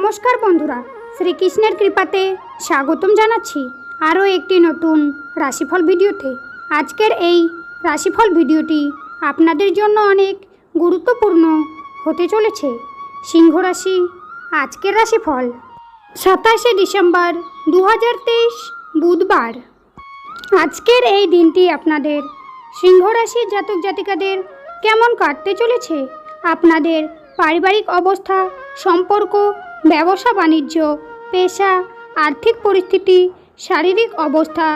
নমস্কার বন্ধুরা, শ্রীকৃষ্ণের কৃপাতে স্বাগতম জানাচ্ছি আরও একটি নতুন রাশিফল ভিডিওতে। আজকের এই রাশিফল ভিডিওটি আপনাদের জন্য অনেক গুরুত্বপূর্ণ হতে চলেছে। সিংহ রাশি, আজকের রাশিফল, সাতাশে ডিসেম্বর দু হাজার তেইশ, বুধবার। আজকের এই দিনটি আপনাদের সিংহ রাশির জাতক জাতিকাদের কেমন কাটতে চলেছে, আপনাদের পারিবারিক অবস্থা, সম্পর্ক ব্যবসা, বাণিজ্য, পেশা, আর্থিক পরিস্থিতি, শারীরিক অবস্থা,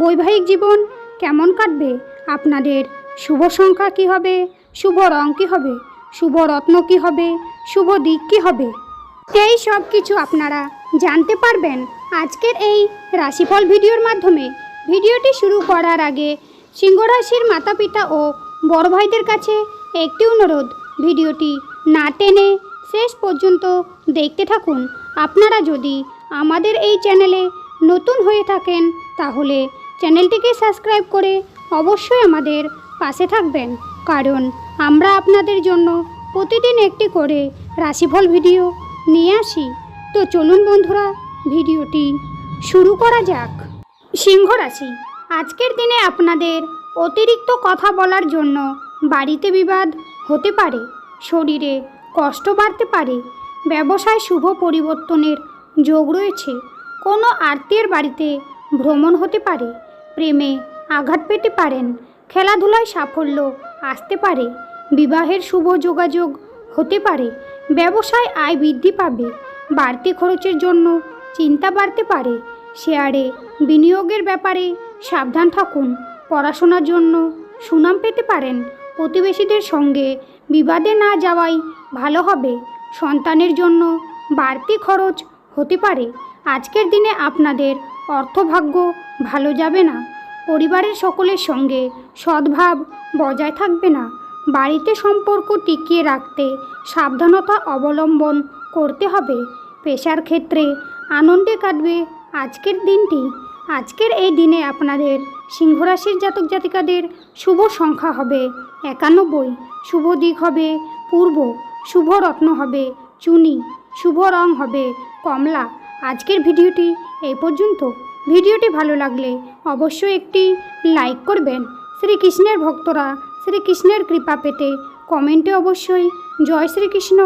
বৈবাহিক জীবন কেমন কাটবে? আপনাদের শুভ সংখ্যা কী হবে? শুভ রং কী হবে? শুভ রত্ন কী হবে? শুভ দিক কী হবে? এই সব কিছু আপনারা জানতে পারবেন আজকের এই রাশিফল ভিডিওর মাধ্যমে। ভিডিওটি শুরু করার আগে সিংহ রাশির মাতা পিতা ও বড় ভাইদের কাছে একটি অনুরোধ, ভিডিওটি না টেনে শেষ পর্যন্ত দেখতে থাকুন। আপনারা যদি আমাদের এই চ্যানেলে নতুন হয়ে থাকেন, তাহলে চ্যানেলটিকে সাবস্ক্রাইব করে অবশ্যই আমাদের পাশে থাকবেন। কারণ আমরা আপনাদের জন্য প্রতিদিন একটি করে রাশিফল ভিডিও নিয়ে আসি। তো চলুন বন্ধুরা, ভিডিওটি শুরু করা যাক। সিংহ রাশি, আজকের দিনে আপনাদের অতিরিক্ত কথা বলার জন্য বাড়িতে বিবাদ হতে পারে। শরীরে কষ্ট বাড়তে পারে। ব্যবসায় শুভ পরিবর্তনের যোগ রয়েছে। কোনো আত্মীয়ের বাড়িতে ভ্রমণ হতে পারে। প্রেমে আঘাত পেতে পারেন। খেলাধুলায় সাফল্য আসতে পারে। বিবাহের শুভ যোগাযোগ হতে পারে। ব্যবসায় আয় বৃদ্ধি পাবে। বাড়তি খরচের জন্য চিন্তা বাড়তে পারে। শেয়ারে বিনিয়োগের ব্যাপারে সাবধান থাকুন। পড়াশোনার জন্য সুনাম পেতে পারেন। প্রতিবেশীদের সঙ্গে বিবাদে না যাওয়াই ভালো হবে। সন্তানের জন্য বাড়তি খরচ হতে পারে। আজকের দিনে আপনাদের অর্থভাগ্য ভালো যাবে না। পরিবারের সকলের সঙ্গে সদ্ভাব বজায় থাকবে না। বাড়িতে সম্পর্ক টিকিয়ে রাখতে সাবধানতা অবলম্বন করতে হবে। পেশার ক্ষেত্রে আনন্দে কাটবে আজকের দিনটি। আজকের এই দিনে আপনাদের সিংহরাশির জাতক জাতিকাদের শুভ সংখ্যা হবে একানব্বই। শুভ দিক হবে পূর্ব। শুভ রত্ন হবে চুনি। শুভ রং হবে কমলা। আজকের ভিডিওটি এই পর্যন্ত। ভিডিওটি ভালো লাগলে অবশ্যই একটি লাইক করবেন। শ্রীকৃষ্ণের ভক্তরা শ্রীকৃষ্ণের কৃপা পেতে কমেন্টে অবশ্যই জয় শ্রীকৃষ্ণ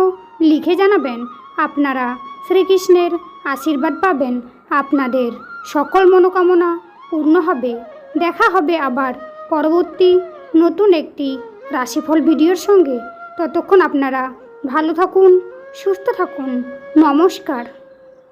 লিখে জানাবেন। আপনারা শ্রীকৃষ্ণের আশীর্বাদ পাবেন আপনাদের। সকল মনোকামনা পূর্ণ হবে। দেখা হবে আবার পরবর্তী নতুন একটি রাশিফল ভিডিওর সঙ্গে। ততক্ষণ আপনারা ভালো থাকুন, সুস্থ থাকুন। নমস্কার।